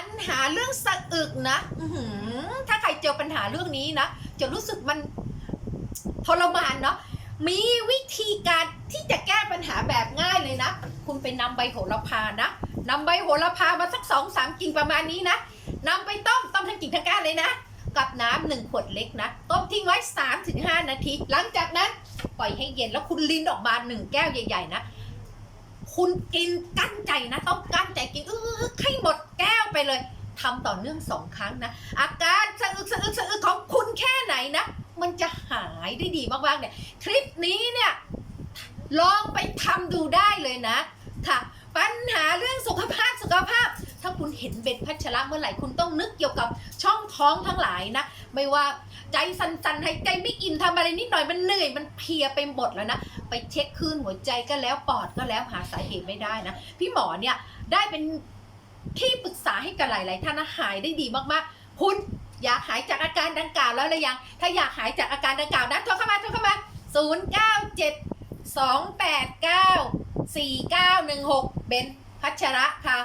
ปัญหาเรื่องสะอึกนะถ้าใครเจอปัญหาเรื่องนี้นะ จะรู้สึกมันทรมานเนาะมีวิธีการที่จะแก้ปัญหาแบบง่ายเลยนะ คุณไปนำใบโหระพานะนำใบโหระพามาสักสองสามกิ่งประมาณนี้นะนำไปต้มต้มทั้งกิ่งทั้งก้านเลยนะ กับน้ำหนึ่งขวดเล็กนะ ต้มทิ้งไว้3าถึงหนาที หลังจากนั้นปล่อยให้เย็นแล้วคุณลินออกมาหนึ่งแก้วใหญ่ ๆ นะ คุณกินกั้นใจนะ ต้องกั้นใจกินเออให้หมด เลยทำต่อเนื่องสองครั้งนะ อาการสะอึกสะอึกสะอึกของคุณแค่ไหนนะ มันจะหายได้ดีมากๆเนี่ยคลิปนี้เนี่ยลองไปทำดูได้เลยนะค่ะ ปัญหาเรื่องสุขภาพสุขภาพ ถ้าคุณเห็นเบนพัชระเมื่อไหร่คุณต้องนึกเกี่ยวกับช่องท้องทั้งหลายนะ ไม่ว่าใจสั่นๆหายใจไม่อิ่มทำอะไรนิดหน่อยมันเหนื่อยมันเพลียไปหมดแล้วนะ ไปเช็คคลื่นหัวใจก็แล้วปอดก็แล้วหาสาเหตุไม่ได้นะ พี่หมอเนี่ยได้เป็น ที่ปรึกษาให้กับหลาย ๆ ท่านหายได้ดีมากๆ คุณอยากหายจากอาการดังกล่าวแล้วหรือยัง ถ้าอยากหายจากอาการดังกล่าวนะโทรเข้ามาโทรเข้ามา 0 9 7 2 8 9 4 9 1 6 เบนพัชระค่ะ